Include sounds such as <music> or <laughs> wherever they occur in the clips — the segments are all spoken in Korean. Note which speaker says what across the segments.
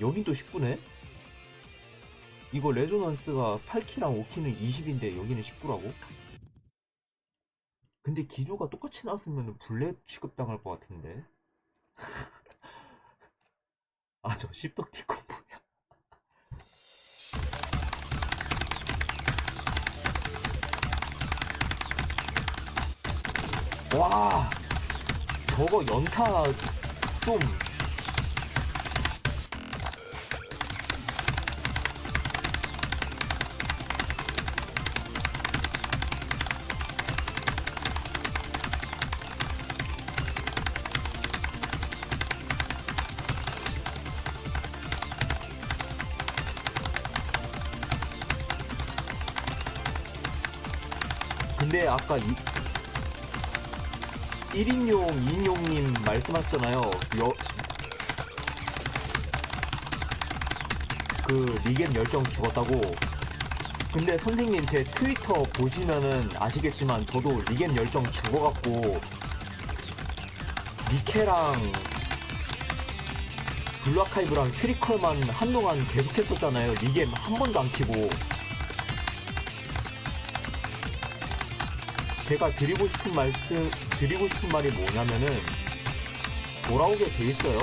Speaker 1: 또 19네? 이거 레조넌스가 8키랑 5키는 20인데 여기는 19라고? 근데 기조가 똑같이 나왔으면 블랙 취급당할 것 같은데? <laughs> 아, 저 씹덕티콘 뭐야? 와, 저거 연타 좀 근데 아까 이 1인용, 2인용님 말씀하셨잖아요. 여, 그 리겜 열정 죽었다고. 근데 선생님 제 트위터 보시면은 아시겠지만 저도 리겜 열정 죽어갖고 니케랑 블루아카이브랑 트리컬만 한동안 계속했었잖아요. 리겜 한 번도 안 키고. 제가 드리고 싶은 말씀, 드리고 싶은 말이 뭐냐면은, 돌아오게 돼 있어요.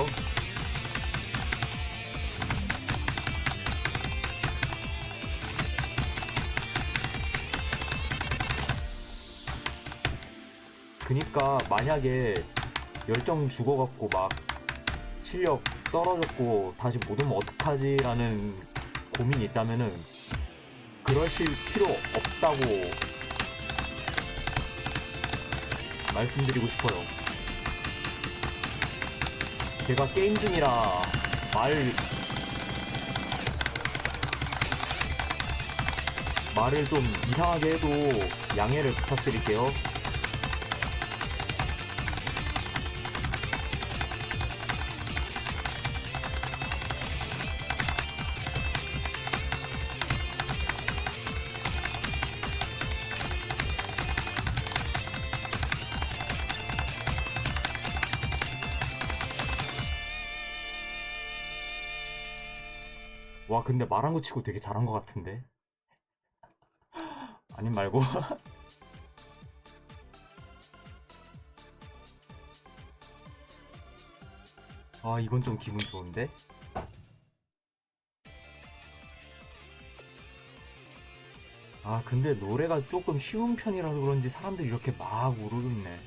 Speaker 1: 그니까, 만약에 열정 죽어갖고 막, 실력 떨어졌고, 다시 못 오면 어떡하지라는 고민이 있다면은, 그러실 필요 없다고 말씀드리고 싶어요. 제가 게임 중이라 말 말을 좀 이상하게 해도 양해를 부탁드릴게요. 와, 근데 말한 거 치고 되게 잘한 것 같은데. <laughs> 아님 말고. <laughs> 아, 이건 좀 기분 좋은데? 아, 근데 노래가 조금 쉬운 편이라서 그런지 사람들이 이렇게 막 우르르네.